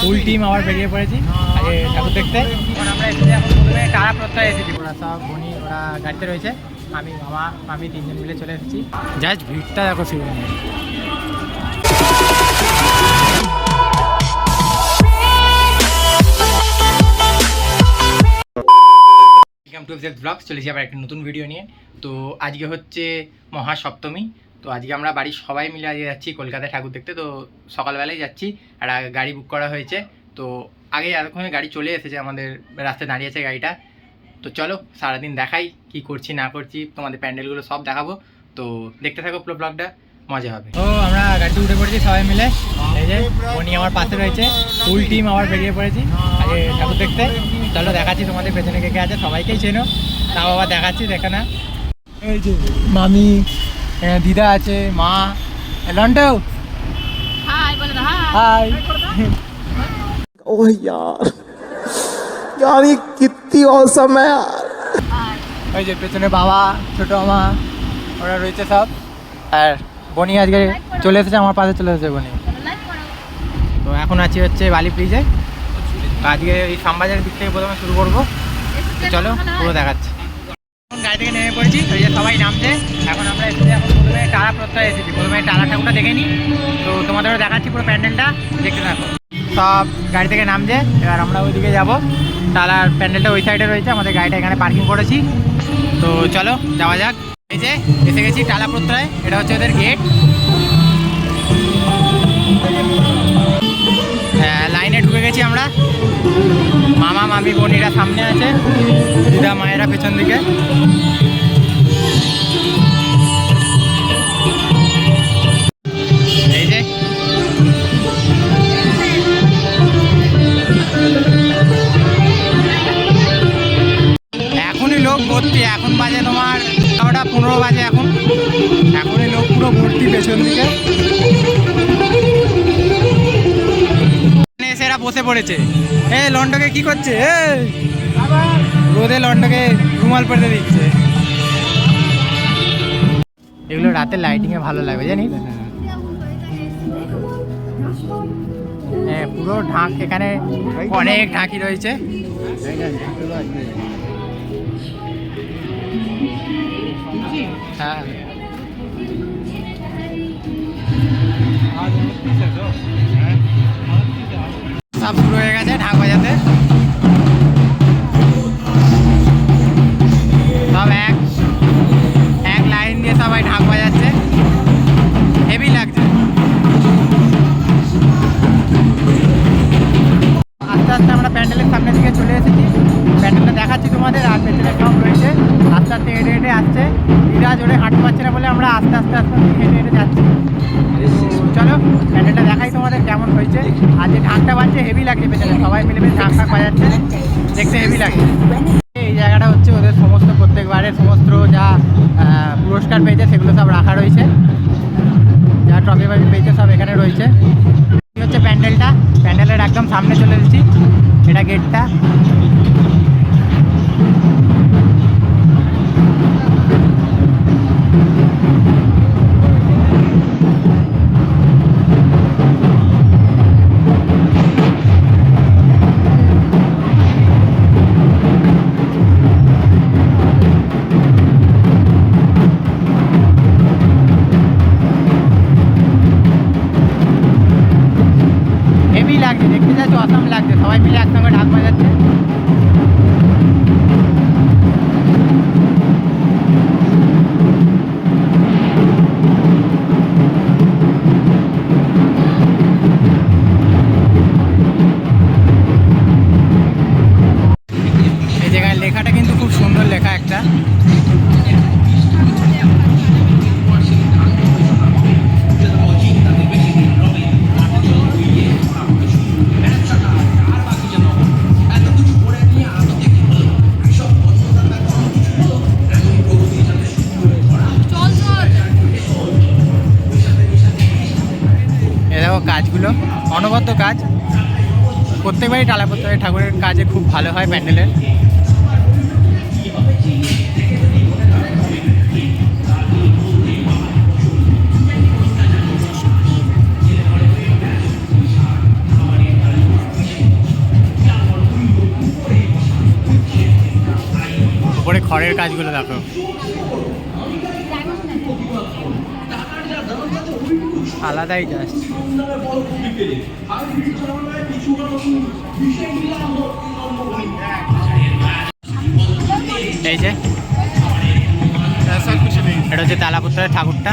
Full team আবার বেরিয়ে পড়েছি আগে ঠাকুর দেখতে। এখন আমরা এসেছি এখন প্রথমে তারা প্রত্যয় এসেছি? ওরা সব বনি ওরা গাড়িতে রয়েছে। আমি মামা আমি তিনজন মিলে চলে এসেছি। জাস্ট ভিড়টা দেখো শিবনে ওয়েলকাম টু ব্লগস চলেছি আবার একটা নতুন ভিডিও নিয়ে। তো আজকে হচ্ছে মহাসপ্তমী। তো আজকে আমরা বাড়ির সবাই মিলে আজকে যাচ্ছি কলকাতায় ঠাকুর দেখতে। তো সকালবেলায় যাচ্ছি, আর গাড়ি বুক করা হয়েছে। তো আগে এতক্ষণে গাড়ি চলে এসেছে, আমাদের রাস্তায় দাঁড়িয়েছে গাড়িটা। তো চলো, সারাদিন দেখাই কি করছি, না করছি, তোমাদের প্যান্ডেলগুলো সব দেখাবো। তো দেখতে থাকো পুরো ব্লগটা মজা হবে। ও আমরা গাড়িতে উঠে পড়েছি সবাই মিলে। এই যে বনি আমার পাশে রয়েছে ফুল টিম আবার বেরিয়ে পড়েছি। আগে ঠাকুর দেখতে। চলো দেখাচ্ছি তোমাদের পেছনে কে কে আছে, সবাইকেই চেনো। তাও আবার দেখাচ্ছি, দেখে না এই যে, মামি দিদা আছে মা লন্টো হাই বলে দাও হাই হাই ओह यार यार ये कितनी औसम है यार ওই যে পেছনে বাবা ছোট মা ওরা রয়েছে সব আর বনি আজকে চলে এসেছে আমার পাশে চলে এসেছে বনি লাইক করো তো এখন আছি হচ্ছে বালি ব্রিজে তো আজকে এই শ্যামবাজারের দিক থেকে প্রথমে শুরু করবো তো চলো পুরো দেখাচ্ছি এখন গাড়ি থেকে নেমে পড়েছি ওই যে সবাই নামছে। এখন আমরা এসেছি এখন প্রথমে টালা প্রত্যয় এসেছি। প্রথমে টালা ঠাকুরটা দেখে নিই। তো তোমাদেরও দেখাচ্ছি পুরো প্যান্ডেলটা, দেখতে থাকো। সব গাড়ি থেকে নামছে, এবার আমরা ওইদিকে যাব। টালার প্যান্ডেলটা ওই সাইডে রয়েছে, আমাদের গাড়িটা এখানে পার্কিং করেছি। তো চলো, যাওয়া যাক। এই যে, এসে গেছি টালা প্রত্যয়, এটা হচ্ছে ওদের গেট হ্যাঁ লাইনে ঢুকে গেছি আমরা। মামা মামি বোনিরা সামনে আছে। দিদা মায়েরা পেছন দিকে। পড়েছে। এ, লন্ডকে কি করছে? রোদে লন্ডকে রুমাল পরে দিচ্ছে। এগুলো রাতে লাইটিং এ ভালো লাগবে হ্যাঁ পুরো ঢাক এখানে অনেক ঢাকি রয়েছে। হ্যাঁ। সব শুরু হয়ে গেছে ঢাক বাজাতে। সব এক এক লাইন দিয়ে সবাই ঢাক বাজাচ্ছে। হেভি লাগছে। আস্তে আস্তে আমরা প্যান্ডেলের সামনের দিকে চলে এসেছি। প্যান্ডেলটা দেখাচ্ছি তোমাদের, আর পেছনে সব রয়েছে। আস্তে হেঁটে হেঁটে আসছে দিদা জোরে হাঁটতে পারছে না বলে আমরা আস্তে আস্তে আস্তে হেঁটে হেঁটে যাচ্ছি। চলো, প্যান্ডেলটা দেখাই তোমাদের কেমন হয়েছে। আর যে ঢাকটা বাজছে হেভি লাগছে পেছনে। সবাই মিলে মিলে ঢাক ঢাক বাজাচ্ছে। দেখতে হেভি লাগে। এই জায়গাটা হচ্ছে ওদের সমস্ত প্রত্যেকবারের সমস্ত যা পুরস্কার পেয়েছে, সেগুলো সব রাখা রয়েছে। যা ট্রফি ফাফি পেয়েছে, সব এখানে রয়েছে। হচ্ছে প্যান্ডেলটা। প্যান্ডেলের একদম সামনে চলে এসেছি। এটা গেটটা সবাই মিলে একসঙ্গে অনবদ্য কাজ। প্রত্যেকবারই টালা পড়তে ঠাকুরের কাজে খুব ভালো হয় প্যান্ডেলের উপরে খড়ের কাজগুলো দেখো। আলাদাই জাস্ট এই যে এটা হচ্ছে তালাপুত্রের ঠাকুরটা।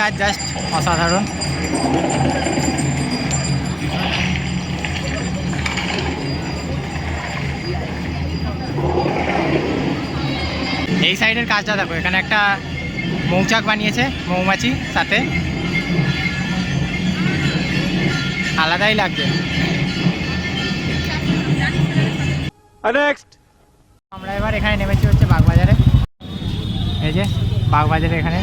কাজ জাস্ট অসাধারণ। এই সাইডের কাজটা দেখো এখানে একটা মৌচাক বানিয়েছে মৌমাছি সাথে। আলাদাই লাগছে। আমরা এবার এখানে নেমেছি হচ্ছে বাগবাজারে। এই যে বাগবাজারে এখানে।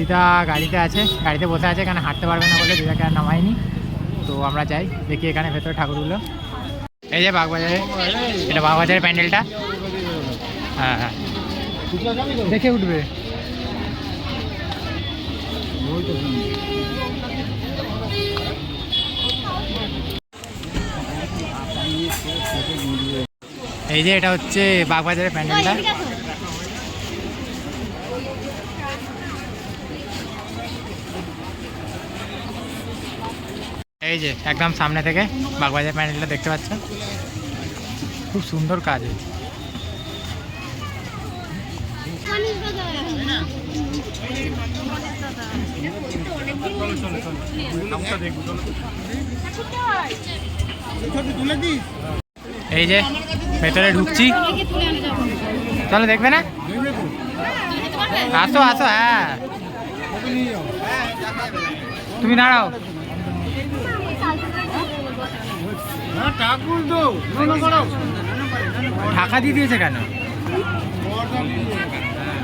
দিদা গাড়িতে আছে, গাড়িতে বসে আছে, এখানে হাঁটতে পারবে না বলে দিদাকে আর নামায়নি। তো আমরা যাই, দেখি এখানে ভেতরে ঠাকুরগুলো। এই যে বাগবাজারে এটা বাগবাজারের প্যান্ডেলটা। হ্যাঁ হ্যাঁ। দেখে উঠবে। এই যে এটা হচ্ছে বাগবাজারের প্যান্ডেলটা। এই যে, একদম সামনে থেকে বাগবাজার প্যান্ডেলটা দেখতে পাচ্ছ খুব সুন্দর কাজ হয়েছে। এই যে, ভেতরে ঢুকছি। চলো, দেখবে না? আসো আসো হ্যাঁ। তুমি দাঁড়াও। ঢাকা দিয়ে দিয়েছে কেন?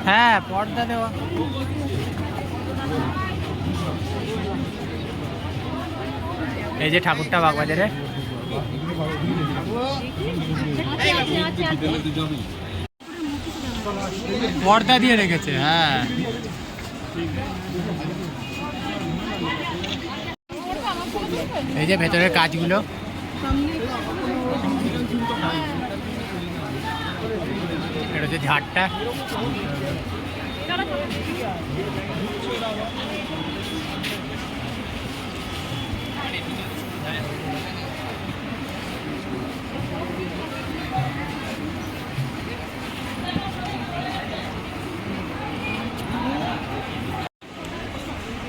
হ্যাঁ পর্দা দেওয়া। এই যে ঠাকুরটা বাগবাজারে পর্দা দিয়ে রেখেছে হ্যাঁ। এই যে ভেতরের কাজগুলো। এটা হচ্ছে ঝাড়টা।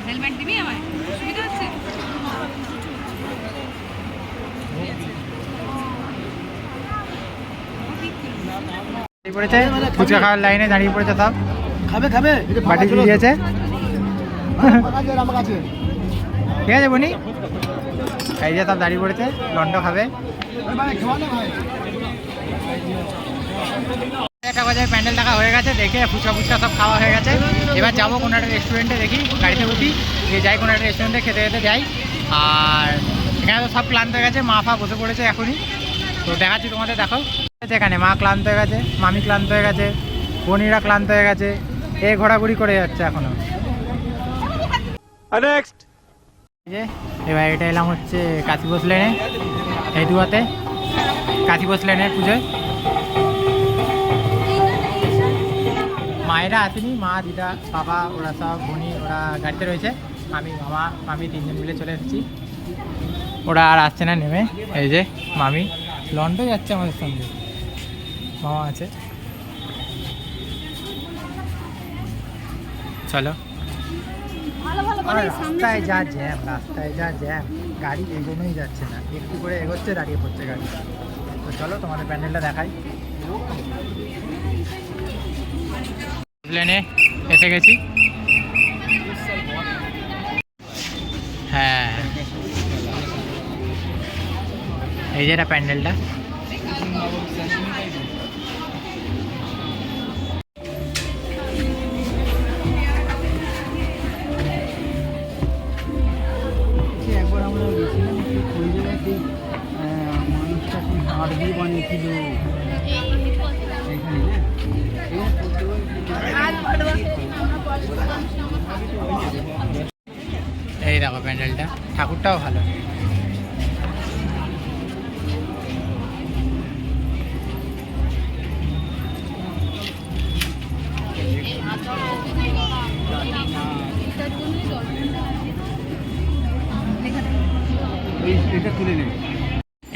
হেলমেট দিবি আমায় সুবিধা হচ্ছে দাঁড়িয়ে পড়েছে ফুচকা খাওয়ার লাইনে দাঁড়িয়ে পড়েছে সব। খাবে খাবে। বাটি দিয়ে দিয়েছে। ঠিক আছে বনি? এই যে সব দাঁড়িয়ে পড়েছে লন্ড খাবে। একটা বাজার প্যান্ডেল টাকা হয়ে গেছে দেখে ফুচকা ফুচকা সব খাওয়া হয়ে গেছে। এবার যাব কোনো একটা রেস্টুরেন্টে দেখি গাড়িতে উঠি। যে যাই কোনো একটা রেস্টুরেন্টে খেতে খেতে যাই। আর এখানে তো সব ক্লান্ত হয়ে গেছে মা ফা বসে পড়েছে এখনই। তো দেখাচ্ছি তোমাদের দেখো। এখানে। মা ক্লান্ত হয়ে গেছে মামি ক্লান্ত হয়ে গেছে বোনিরা ক্লান্ত হয়ে গেছে এ ঘোরাঘুরি করে যাচ্ছে এখনও। নেক্সট এই যে এবার এটা এলাম হচ্ছে কাশি বোস লেনে হেদুয়াতে কাশি বোস লেনের পুজোয়। মায়েরা আসেনি মা দিদা বাবা ওরা সব বোনি ওরা গাড়িতে রয়েছে। আমি মামা মামি তিনজন মিলে চলে এসেছি। ওরা আর আসছে না নেমে। এই যে মামি লন্ডো যাচ্ছে আমাদের সঙ্গে। মামা আছে। চলো। আর রাস্তায় যা জ্যাম রাস্তায় যা জ্যাম গাড়ি এগোনোই যাচ্ছে না। একটু করে এগোচ্ছে দাঁড়িয়ে পড়ছে গাড়ি। তো চলো তোমাদের প্যান্ডেলটা দেখাই। প্লেনে এসে গেছি। হ্যাঁ। এই যে এটা প্যান্ডেলটা। না এই দেখো প্যান্ডেলটা। ঠাকুরটাও ভালো।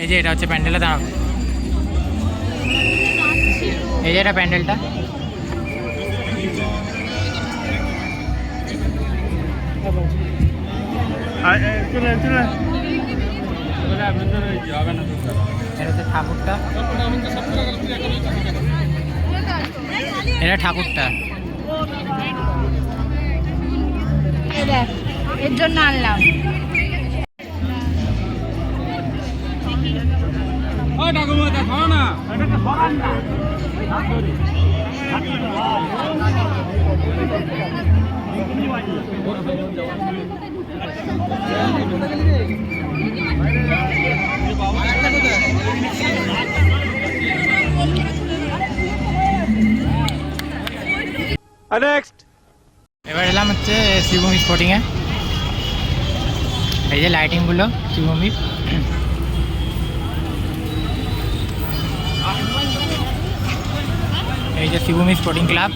এই যে এটা হচ্ছে প্যান্ডেলটা দাঁড়াও। এই যে এটা প্যান্ডেলটা। এটা ঠাকুরটা। এটা ঠাকুরটা। এই এর জন্য আনলাম। ও ঠাকুমা খাও না। এটা সরান না। এবার এলাম হচ্ছে শ্রীভূমি স্পোর্টিংয়ে এই যে লাইটিংগুলো শ্রীভূমির এই যে শ্রীভূমি স্পোর্টিং ক্লাব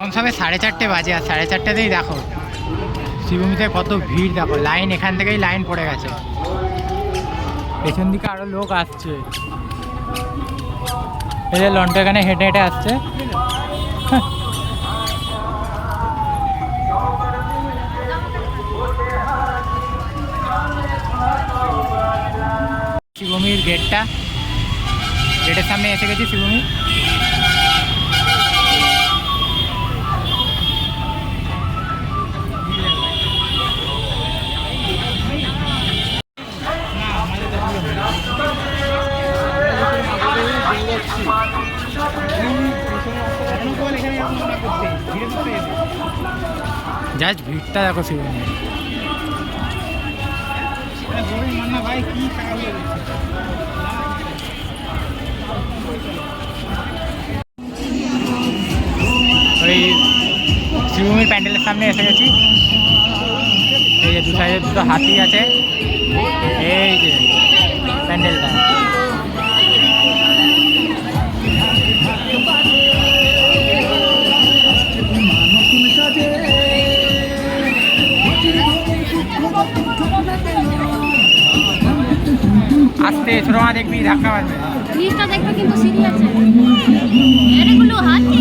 এখন সবে সাড়ে চারটে বাজে, আর সাড়ে চারটেতেই দেখো শিবভূমিতে কত ভিড়, দেখো, লাইন, এখান থেকেই লাইন পড়ে গেছে। পেছন দিকে আরও লোক আসছে। এই যে লন্ডন এখানে হেঁটে হেঁটে আসছে। শিবমির গেটটা গেটের সামনে এসে গেছি শিবভূমি। জাস্ট ভিড়টা দেখো শিবভূমি ওই শিবভূমির প্যান্ডেলের সামনে এসে গেছি। এই যে দু সাইডে দুটো হাতি আছে। এই যে প্যান্ডেলটা। ছোট ধাক্কা মারবে জিনিসটা দেখবে কিন্তু সিরিয়াস আছে। এগুলো হাতি।